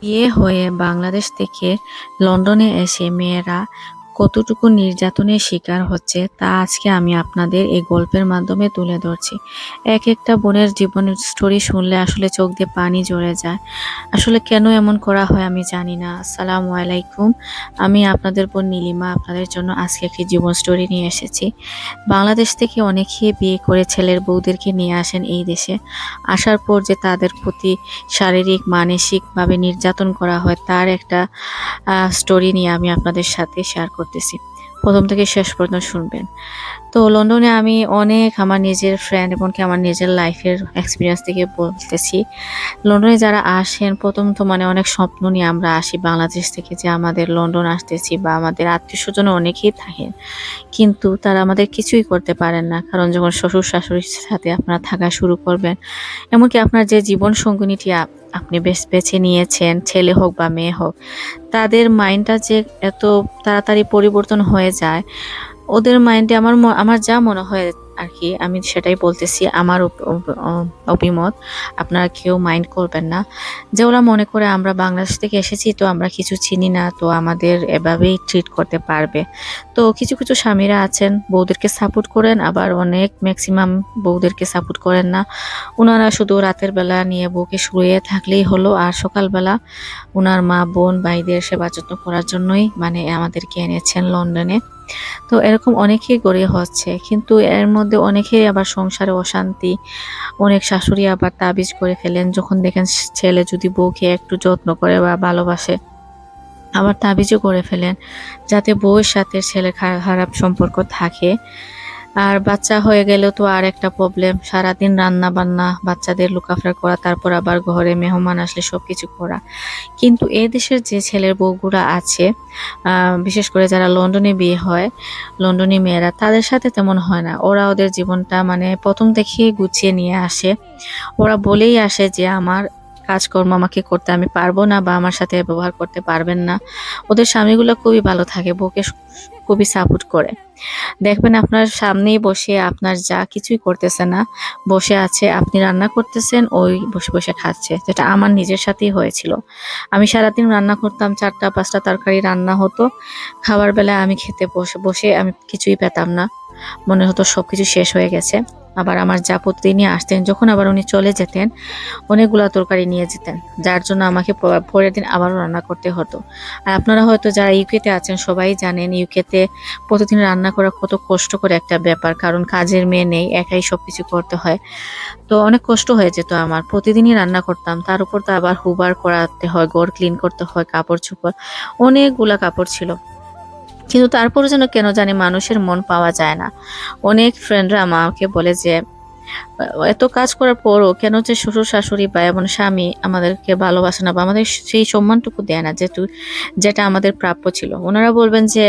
বিয়ে হয়ে বাংলাদেশ থেকে লন্ডনে এসে মেয়েরা কতটুকু নির্যাতনের শিকার হচ্ছে তা আজকে আমি আপনাদের এই গল্পের মাধ্যমে তুলে ধরছি। এক একটা বোনের জীবনের স্টোরি শুনলে আসলে চোখ দিয়ে পানি ঝরে যায়। আসলে কেন এমন করা হয় আমি জানি না। আসসালামু আলাইকুম। আমি আপনাদের বোন নীলিমা, আপনাদের জন্য আজকে একটি জীবন স্টোরি নিয়ে এসেছি। বাংলাদেশ থেকে অনেকেই বিয়ে করে ছেলের বউদেরকে নিয়ে আসেন এই দেশে। আসার পর যে তাদের প্রতি শারীরিক, মানসিকভাবে নির্যাতন করা হয় তার একটা স্টোরি নিয়ে আমি আপনাদের সাথে শেয়ার করতেছি। প্রথম থেকে শেষ পর্যন্ত শুনবেন। তো লন্ডনে আমি অনেক আমার নিজের ফ্রেন্ড এমনকি আমার নিজের লাইফের এক্সপিরিয়েন্স থেকে বলতেছি। লন্ডনে যারা আসেন, প্রথম তো মানে অনেক স্বপ্ন নিয়ে আমরা আসি বাংলাদেশ থেকে যে আমাদের লন্ডন আসতেছি বা আমাদের আত্মীয় স্বজন অনেকেই থাকেন, কিন্তু তারা আমাদের কিছুই করতে পারেন না। কারণ যখন শ্বশুর শাশুড়ির সাথে আপনারা থাকা শুরু করবেন, এমনকি আপনার যে জীবন সঙ্গিনীটি আপনি বেশ বেছে নিয়েছেন, ছেলে হোক বা মেয়ে হোক, তাদের মাইন্ডটা যে এত তাড়াতাড়ি পরিবর্তন হয়ে যায় ওদের মাইন্ডে আমার আমার যা মনে হয় আর কি আমি সেটাই বলতেছি, আমার অভিমত। আপনারা কেউ মাইন্ড করবেন না। যে ওরা মনে করে আমরা বাংলাদেশ থেকে এসেছি, তো আমরা কিছু চিনি না, তো আমাদের এভাবেই ট্রিট করতে পারবে। তো কিছু কিছু স্বামীরা আছেন, বউদেরকে সাপোর্ট করেন, আবার অনেক ম্যাক্সিমাম বউদেরকে সাপোর্ট করেন না। ওনারা শুধু রাতের বেলা নিয়ে বউকে শুয়ে থাকলেই হলো, আর সকালবেলা ওনার মা, বোন, ভাইদের সেবা যত্ন করার জন্যই মানে আমাদেরকে এনেছেন লন্ডনে। তো এরকম অনেকেই গড়ে হচ্ছে। কিন্তু এর মধ্যে অনেকেই আবার সংসারে অশান্তি। অনেক শাশুড়ি আবার তাবিজ করে ফেলেন। যখন দেখেন ছেলে যদি বউকে একটু যত্ন করে বা ভালোবাসে, আবার তাবিজও করে ফেলেন। যাতে বউয়ের সাথে ছেলে খারাপ সম্পর্ক থাকে। আর বাচ্চা হয়ে গেলেও তো আর একটা প্রবলেম সারাদিন রান্না বান্না বাচ্চাদের লুকাফার করা, তারপর আবার ঘরে মেহমান আসলে সব কিছু করা। কিন্তু এ দেশের যে ছেলের বউগুলা আছে বিশেষ করে যারা লন্ডনে বিয়ে হয়, লন্ডনী মেয়েরা, তাদের সাথে তেমন হয় না। ওরা ওদের জীবনটা মানে প্রথম থেকেই গুছিয়ে নিয়ে আসে। ওরা বলেই আসে যে আমার কাজকর্ম আমাকে করতে আমি পারব না বা আমার সাথে ব্যবহার করতে পারবেন না। ওদের স্বামীগুলো খুবই ভালো থাকে, বউকে খুবই সাপোর্ট করে। দেখবেন আপনার সামনেই বসে আপনার যা কিছুই করতেছে না, বসে আছে, আপনি রান্না করতেছেন, ওই বসে বসে খাচ্ছে। যেটা আমার নিজের সাথেই হয়েছিল। আমি সারাদিন রান্না করতাম, চারটা, পাঁচটা তরকারি রান্না হতো। খাবার বেলায় আমি খেতে বসে বসে আমি কিছুই পেতাম না। মনে হতো সবকিছু শেষ হয়ে গেছে। আবার আমার যা প্রতিদিনই আসতেন, যখন আবার উনি চলে যেতেন, অনেকগুলো তরকারি নিয়ে যেতেন, যার জন্য আমাকে পরের দিন আবারও রান্না করতে হতো। আর আপনারা হয়তো যারা ইউকেতে আছেন সবাই জানেন, ইউকেতে প্রতিদিন রান্না করা কত কষ্টকর একটা ব্যাপার, কারণ কাজের মেয়ে নেই, একাই সব কিছু করতে হয়। তো অনেক কষ্ট হয়ে যেত আমার, প্রতিদিনই রান্না করতাম, তার উপর তো আবার হুবার করাতে হয় গড় ক্লিন করতে হয় কাপড় চোপড় অনেকগুলা কাপড় ছিল। কিন্তু তারপরে যেন কেন জানি মানুষের মন পাওয়া যায় না। অনেক ফ্রেন্ডরা আমাকে বলে যে, এত কাজ করার পরও কেন যে শ্বশুর শাশুড়ি বা এমন স্বামী আমাদেরকে ভালোবাসে না বা আমাদের সেই সম্মানটুকু দেয় না যেটু যেটা আমাদের প্রাপ্য ছিল। ওনারা বলবেন যে,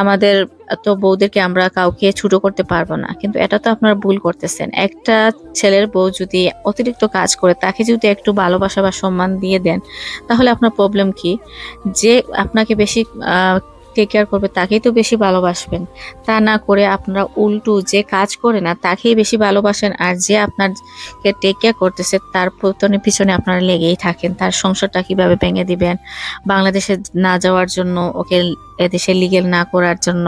আমাদের তো বউদেরকে আমরা কাউকে ছুটো করতে পারব না, কিন্তু এটা তো আপনারা ভুল করতেছেন। একটা ছেলের বউ যদি অতিরিক্ত কাজ করে, তাকে যদি একটু ভালোবাসা বা সম্মান দিয়ে দেন, তাহলে আপনার প্রবলেম কি? যে আপনাকে বেশি টেক কেয়ার করবে তাকেই তো বেশি ভালোবাসবেন। তা না করে আপনারা উল্টো যে কাজ করে না, তাকেই বেশি ভালোবাসেন আর যে আপনারকে টেক কেয়ার করতেছে, তার পতনের পিছনে আপনারা লেগেই থাকেন। তার সংসারটা কীভাবে ভেঙে দিবেন? বাংলাদেশে না যাওয়ার জন্য, ওকে এদেশে লিগেল না করার জন্য,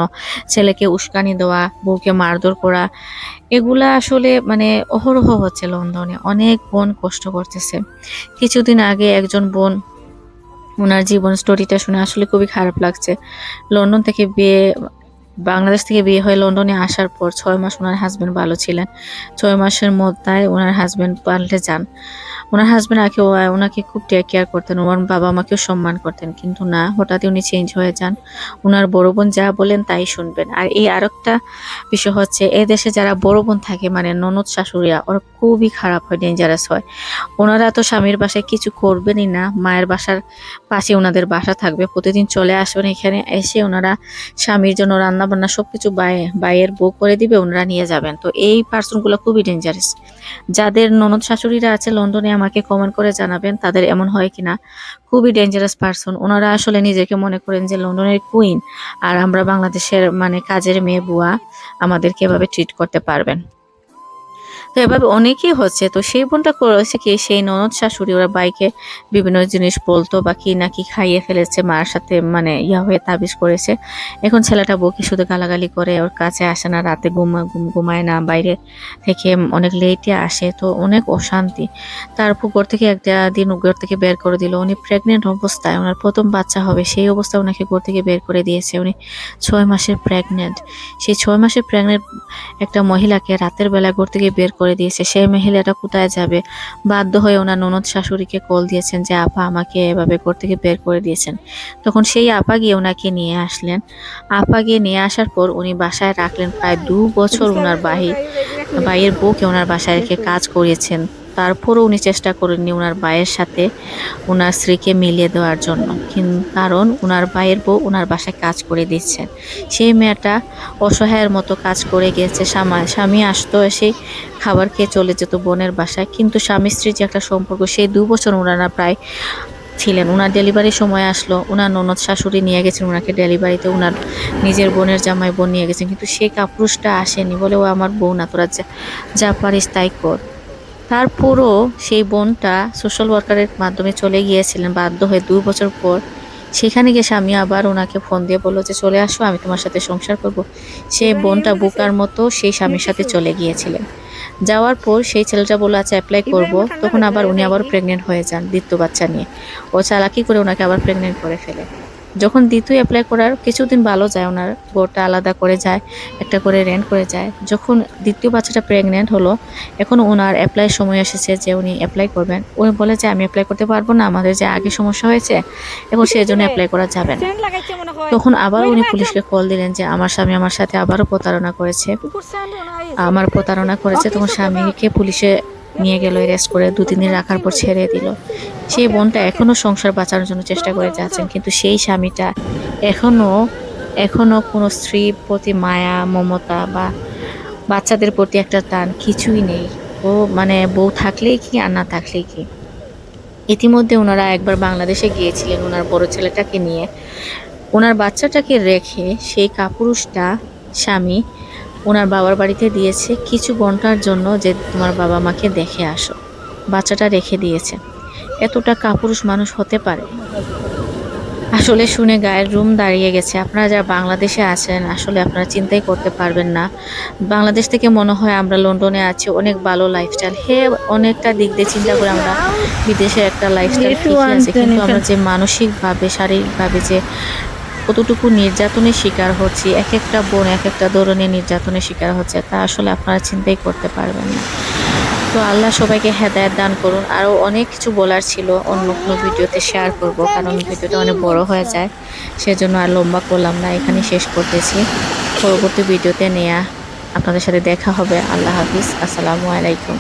ছেলেকে উস্কানি দেওয়া, বউকে মারধর করা, এগুলা আসলে মানে অহরহ হচ্ছে লন্ডনে। অনেক বোন কষ্ট করতেছে। কিছুদিন আগে একজন বোন ওনার জীবন স্টোরিটা শুনে আসলে খুবই খারাপ লাগছে। লন্ডন থেকে বিয়ে বাংলাদেশ থেকে বিয়ে হয়ে লন্ডনে আসার পর ছয় মাস ওনার হাজব্যান্ড ভালো ছিলেন। ছয় মাসের মধ্যে ওনার হাজব্যান্ড পাল্টে যান। ওনার হাজবেন্ড আগে ওনাকে খুব টেক কেয়ার করতেন। ওনার বাবা মাকেও সম্মান করতেন। কিন্তু না হঠাৎই উনি চেঞ্জ হয়ে যান। ওনার বড় বোন যা বলেন তাই শুনবেন। আর এই আরেকটা বিষয় হচ্ছে, এ দেশে যারা বড় বোন থাকে মানে ননদ শাশুড়িরা, ওরা খুবই খারাপ হয় ডেঞ্জারাস হয়। ওনারা তো স্বামীর বাসায় কিছু করবেনই না। মায়ের বাসার পাশে ওনাদের বাসা থাকবে। প্রতিদিন চলে আসবেন এখানে, এসে ওনারা স্বামীর জন্য রান্না বান্না সবকিছু কিছু বাইয়ের বউ করে দিবে, ওনারা নিয়ে যাবেন। তো এই পার্সনগুলো খুবই ডেঞ্জারাস যাদের ননদ শাশুড়িরা আছে লন্ডনে আমাকে কমেন্ট করে জানাবেন, তাদের এমন হয় কিনা? খুবই ডেঞ্জারাস পার্সন ওনারা আসলে নিজেকে মনে করেন যে লন্ডনের কুইন আর আমরা বাংলাদেশের মানে কাজের মেয়ে, বুয়া, আমাদেরকে এভাবে ট্রিট করতে পারবেন। তো এভাবে অনেকেই হচ্ছে, তো সেই বোনটা করেছে কি, সেই ননদ শাশুড়ি ওরা বাইকে বিভিন্ন জিনিস বলতো বা কি না কি খাইয়ে ফেলেছে, মার সাথে মানে ইয়া হয়ে তাবিজ করেছে। এখন ছেলেটা বউকে শুধু গালাগালি করে, ওর কাছে আসে না, রাতে ঘুমা, ঘুম- ঘুমায় না, বাইরে থেকে অনেক লেটে আসে, তো অনেক অশান্তি। তারপর ঘর থেকে একটা দিন ঘর থেকে বের করে দিল, উনি প্রেগনেন্ট অবস্থায়, ওনার প্রথম বাচ্চা হবে, সেই অবস্থায় ওনাকে ঘর থেকে বের করে দিয়েছে, উনি ছয় মাসের প্রেগনেন্ট সেই ছয় মাসের প্রেগনেন্ট একটা মহিলাকে রাতের বেলা ঘর থেকে বের করে দিয়েছে। সে মহিলাটা কোথায় যাবে? বাধ্য হয়ে ওনার ননদ শাশুড়িকে কল দিয়েছেন যে আপা আমাকে এভাবে ঘর থেকে বের করে দিয়েছেন। তখন সেই আপা গিয়ে ওনাকে নিয়ে আসলেন। আপা গিয়ে নিয়ে আসার পর উনি বাসায় রাখলেন। প্রায় দু বছর ওনার বাহির ভাইয়ের বউকে ওনার বাসায় রেখে কাজ করিয়েছেন। তারপরও উনি চেষ্টা করেননি ওনার ভাইয়ের সাথে ওনার স্ত্রীকে মিলিয়ে দেওয়ার জন্য। কারণ ওনার ভাইয়ের বউ ওনার বাসায় কাজ করে দিচ্ছেন সেই মেয়েটা অসহায়ের মতো কাজ করে গিয়েছে স্বামা- আসতো, এসে খাবার খেয়ে চলে যেত বোনের বাসায়। কিন্তু স্বামী স্ত্রীর যে একটা সম্পর্ক, সেই দু বছর ওনারা প্রায় ছিলেন। ওনার ডেলিভারির সময় আসলো। ওনার ননদ শাশুড়ি নিয়ে গেছেন ওনাকে ডেলিভারিতে। ওনার নিজের বোনের জামাই বোন নিয়ে গেছেন। কিন্তু সেই কাপুরুষটা আসেনি বলে, ও আমার বোন না, তোরা যা যা পারিস তাই কর। তারপরও সেই বোনটা সোশ্যাল ওয়ার্কারের মাধ্যমে চলে গিয়েছিলেন, বাধ্য হয়ে দু বছর পর। সেখানে গিয়ে স্বামী আবার ওনাকে ফোন দিয়ে বলল যে, চলে আসো, আমি তোমার সাথে সংসার করব। সেই বোনটা বুকার মতো সেই স্বামীর সাথে চলে গিয়েছিলেন। যাওয়ার পর সেই ছেলেটা বলল আচ্ছা অ্যাপ্লাই করব। তখন আবার উনি আবার প্রেগনেন্ট হয়ে যান দ্বিতীয় বাচ্চা নিয়ে। ও চালাকি করে ওনাকে আবার প্রেগনেন্ট করে ফেলে। যখন দ্বিতীয় অ্যাপ্লাই করার কিছুদিন ভালো যায় ওনার বোর্ডটা আলাদা করে যায় একটা করে রেন্ট করে যায়। যখন দ্বিতীয় বাচ্চাটা প্রেগনেন্ট হলো এখন ওনার অ্যাপ্লাই সময় এসেছে যে উনি অ্যাপ্লাই করবেন। উনি বলে যে আমি অ্যাপ্লাই করতে পারব না আমাদের যে আগে সমস্যা হয়েছে এখন সেই জন্য অ্যাপ্লাই করা যাবে না। তখন আবার উনি পুলিশকে কল দিলেন যে আমার স্বামী আমার সাথে আবারও প্রতারণা করেছে। আমার প্রতারণা করেছে তখন স্বামীকে পুলিশে নিয়ে গেল অ্যারেস্ট করে দু তিন দিন রাখার পর ছেড়ে দিল। সেই বোনটা এখনও সংসার বাঁচানোর জন্য চেষ্টা করে যাচ্ছেন, কিন্তু সেই স্বামীটা এখনও এখনও কোনো স্ত্রীর প্রতি মায়া, মমতা বা বাচ্চাদের প্রতি একটা টান কিছুই নেই। ও মানে বউ থাকলেই কি আর না থাকলেই কি? ইতিমধ্যে ওনারা একবার বাংলাদেশে গিয়েছিলেন ওনার বড় ছেলেটাকে নিয়ে। ওনার বাচ্চাটাকে রেখে সেই কাপুরুষটা, স্বামী, ওনার বাবার বাড়িতে দিয়েছে। কিছু ঘণ্টার জন্য যে তোমার বাবা মাকে দেখে আসো। বাচ্চাটা রেখে দিয়েছে। এতটা কাপুরুষ মানুষ হতে পারে? আসলে শুনে গায়ের রুম দাঁড়িয়ে গেছে। আপনারা যারা বাংলাদেশে আছেন আসলে আপনারা চিন্তাই করতে পারবেন না। বাংলাদেশ থেকে মনে হয় আমরা লন্ডনে আছি অনেক ভালো লাইফস্টাইল হে অনেকটা দিক দিয়ে চিন্তা করে আমরা বিদেশে একটা লাইফস্টাইল ঠিকই আছে। কিন্তু আমরা যে মানসিকভাবে শারীরিকভাবে যে কতটুকু নির্যাতনের শিকার হচ্ছি এক একটা বোন এক একটা ধরনের নির্যাতনের শিকার হচ্ছে তা আসলে আপনারা চিন্তাই করতে পারবেন না। তো আল্লাহ সবাইকে হেদায়ত দান করুন। আরও অনেক কিছু বলার ছিল, অন্য কোনো ভিডিওতে শেয়ার করব, কারণ ভিডিওটা অনেক বড় হয়ে যায়। সেজন্য আর লম্বা করলাম না এখানে শেষ করতেছি। পরবর্তী ভিডিওতে নেয়া আপনাদের সাথে দেখা হবে। আল্লাহ হাফিজ, আসসালামু আলাইকুম।